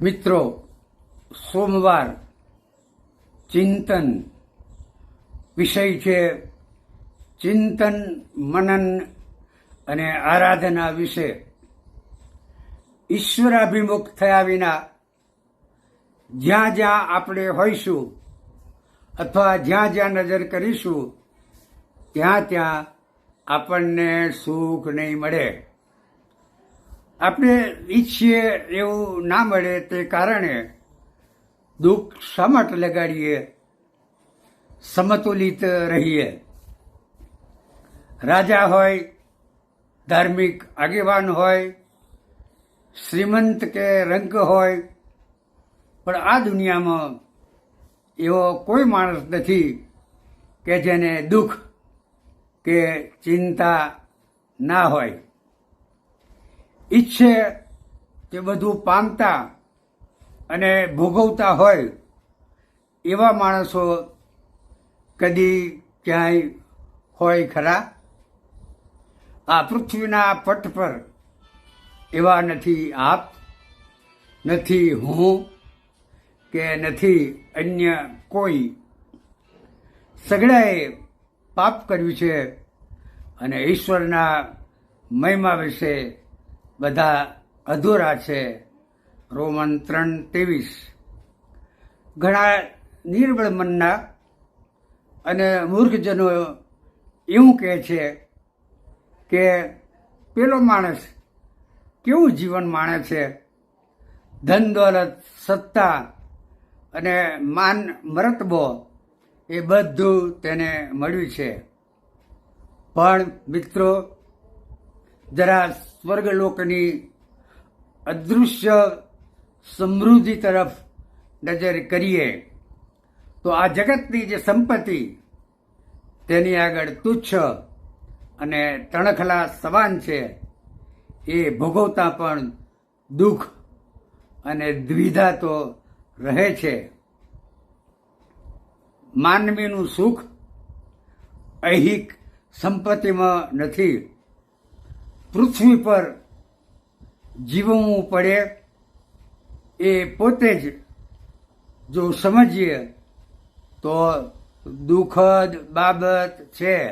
મિત્રો, સોમવાર ચિંતન વિષય છે ચિંતન મનન અને આરાધના વિશે. ઈશ્વરાભિમુખ થયા વિના જ્યાં જ્યાં આપણે હોઈશું અથવા જ્યાં જ્યાં નજર કરીશું, ત્યાં ત્યાં આપણને સુખ નહીં મળે. આપણે ઈચ્છીએ એવું ના મળે તે કારણે દુઃખ શા માટે લગાડીએ, સમતુલિત રહીએ. રાજા હોય, ધાર્મિક આગેવાન હોય, શ્રીમંત કે રંગ હોય, પણ આ દુનિયામાં એવો કોઈ માણસ નથી કે જેને દુઃખ કે ચિંતા ના હોય. ઈચ્છે તે બધું પામતા અને ભોગવતા હોય એવા માણસો કદી ક્યાંય હોય ખરા? આ પૃથ્વીના પટ પર એવા નથી આપ, નથી હું કે નથી અન્ય કોઈ. સગડાએ પાપ કર્યું છે અને ઈશ્વરના મહિમા વિશે બધા અધૂરા છે. રોમન ત્રણ ત્રેવીસ. ઘણા નિર્બળ મનના અને મૂર્ખજનો એવું કહે છે કે પેલો માણસ કેવું જીવન માણે છે? ધન, દોલત, સત્તા અને માન મરતબો એ બધું તેને મળ્યું છે. પણ મિત્રો, જરા સ્વર્ગલોકની અદૃશ્ય સમૃદ્ધિ તરફ નજર કરીએ, તો આ જગતની જે સંપત્તિ, તેની આગળ તુચ્છ અને તણખલા સમાન છે, એ ભોગવતા પણ દુઃખ અને દ્વિધા તો રહે છે. માનવીનું સુખ, ઐહિક સંપત્તિમાં નથી. પૃથ્વી પર જીવવું પડે એ પોતે જ જો સમજીએ તો દુઃખદ બાબત છે.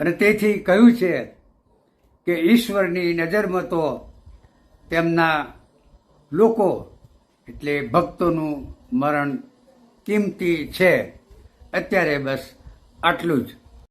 અને તેથી કહ્યું છે કે ઈશ્વરની નજરમાં તો તેમના લોકો એટલે ભક્તોનું મરણ કિંમતી છે. અત્યારે બસ આટલું જ.